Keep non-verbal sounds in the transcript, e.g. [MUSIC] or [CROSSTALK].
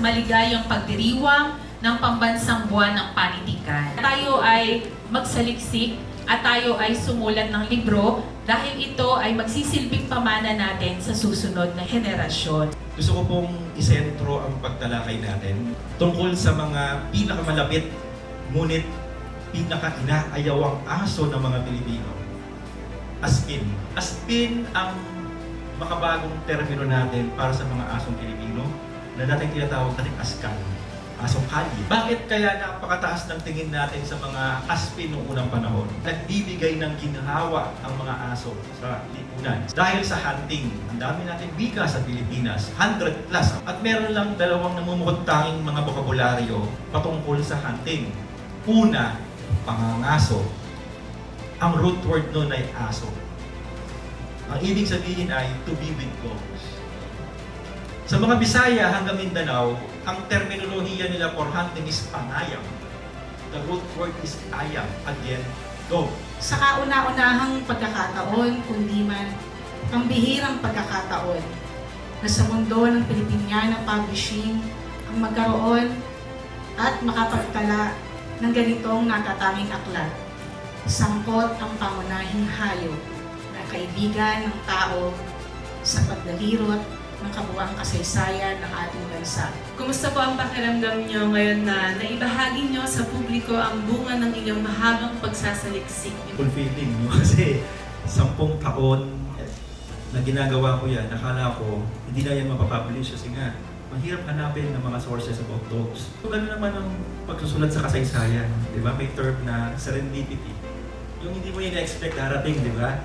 maligayang pagdiriwang ng pambansang buwan ng panitikan. Tayo ay magsaliksik at tayo ay sumulat ng libro dahil ito ay magsisilbing pamana natin sa susunod na henerasyon. Gusto ko pong isentro ang pagtalakay natin tungkol sa mga pinakamalapit ngunit pinaka-inaayawang aso ng mga Pilipino. Aspin. Aspin ang makabagong termino natin para sa mga asong Pilipino na dating tinatawag natin askan. Asong kali. Bakit kaya napakataas ng tingin natin sa mga aspin noong unang panahon? Nagbibigay ng ginhawa ang mga aso sa lipunan. Dahil sa hunting, ang dami natin bika sa Pilipinas, 100 plus. At meron lang dalawang namumukod tanging mga bokabularyo patungkol sa hunting. Una, pangangaso. Ang root word nun ay aso. Ang ibig sabihin ay to be with dogs. Sa mga Bisaya hanggang Mindanao, ang terminolohiya nila for hunting is pangayam. The root word is ayam. Again, dog. Sa kauna-unahang pagkakataon, kundi man pambihirang pagkakataon na sa mundo ng Pilipiniana Publishing ang magkaroon at makapagtala ng ganitong natatanging aklat. Sangkot ang pangunahing hayop na kaibigan ng tao sa pagdalirot ng kabuang kasaysayan ng ating bansa. Kumusta po ang pakiramdam nyo ngayon na naibahagi nyo sa publiko ang bunga ng inyong mahabang pagsasaliksik? fulfilling, no? [LAUGHS] Kasi sampung taon na ginagawa ko yan, nakala ko hindi na yan mapapublish kasi nga mahirap hanapin ng mga sources about dogs. So, gano'n naman ang pagsusulat sa kasaysayan, di ba? May term na serendipity. Yung hindi mo ina-expect darating, di ba?